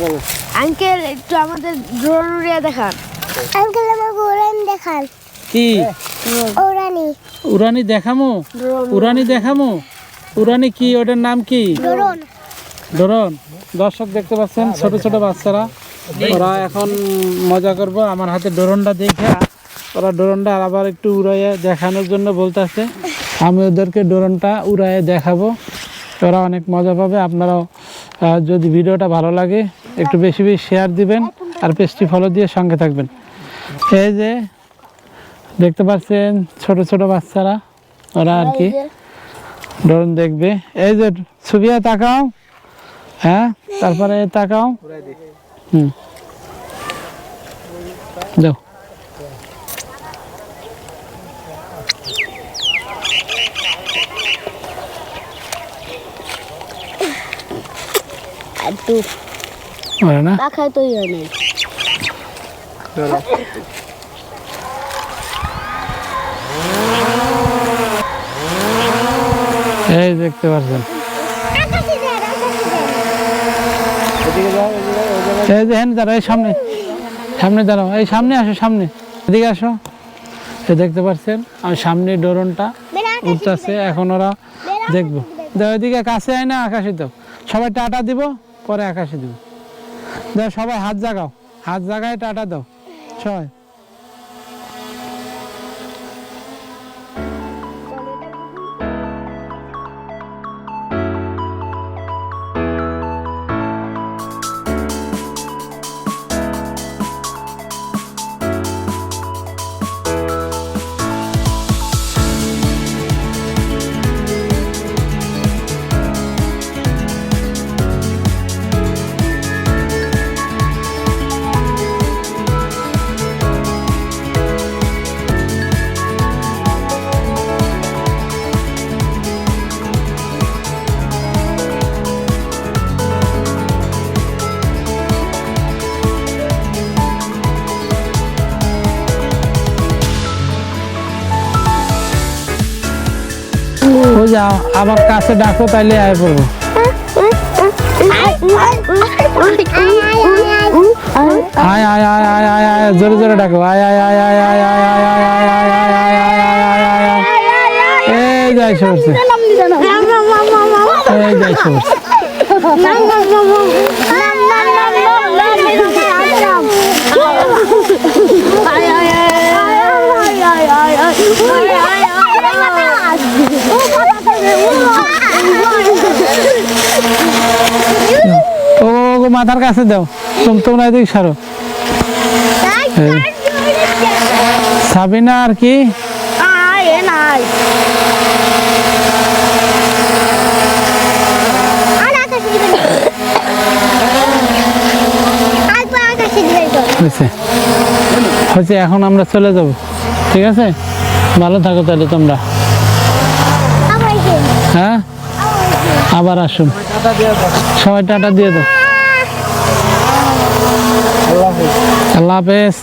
বলো। আঙ্কেল একটু আমাদের ড্রোন উড়িয়ে দেখান। আঙ্কেল আমাকে উড়ান দেখান। কি? উড়ানি। উড়ানি দেখামো? উড়ানি দেখামো? উড়ানি কি? ওটার নাম কি? ড্রোন। ড্রোন। দর্শক দেখতে পাচ্ছেন ছোট ছোট বাচ্চারা। ওরা এখন মজা করব আমার হাতে ড্রোনটা দেখে। ওরা ড্রোনটা আবার একটু উড়াইয়ে দেখানোর জন্য বলতেছে। আমি ওদেরকে ড্রোনটা উড়াইয়ে দেখাবো। ওরা অনেক মজা পাবে। আপনারাও যদি ভিডিওটা ভালো লাগে একটু বেশি বেশি শেয়ার দিবেন আর পেজটি ফলো দিয়ে সঙ্গে থাকবেন। এই যে দেখতে পাচ্ছেন ছোট ছোট বাচ্চারা ওরা আর কি ড্রোন দেখবে। এই যে ছবিয়া তাকাও। হ্যাঁ তারপরে তাকাও। হুম। যাও। একটু ওরা না পাখায় তো ইয়ে নেই এই দেখতে পাচ্ছেন এই হ্যাঁ দাঁড়াও এই সামনে সামনে দাঁড়াও এই সামনে আসো সামনে এদিকে আসো দেখতে পাচ্ছেন আমি সামনে ডোরনটা উঠতেছে এখন ওরা দেখব এদিকে কাছে আয় না আকাশে দাও সবাই টাটা দিব পরে আকাশে দিব সবাই হাত জাগাও। হাত জাগায় টাটা দাও। সবাই যাও আবার কাছে ডাকো তাইলে আয় পড়ব আয় আয় আয় আয় আয় আয় জোরে জোরে ডাকো আয় আয় আয় আয় আয় আয় আয় আয় আয় আয় আয় আয় আয় আয় আয় আয় এই যাই সরছে এই যাই সরছে ও, মাথার কাছে দাও। তুমি তোমরা এদিকে সারো সাবিনা আর কি? এখন আমরা চলে যাব। ঠিক আছে? ভালো থাকো তাহলে তোমরা। হ্যাঁ? আবার আসুন। সবাই টাটা দিয়ে দাও। আল্লাহ হাফেজ।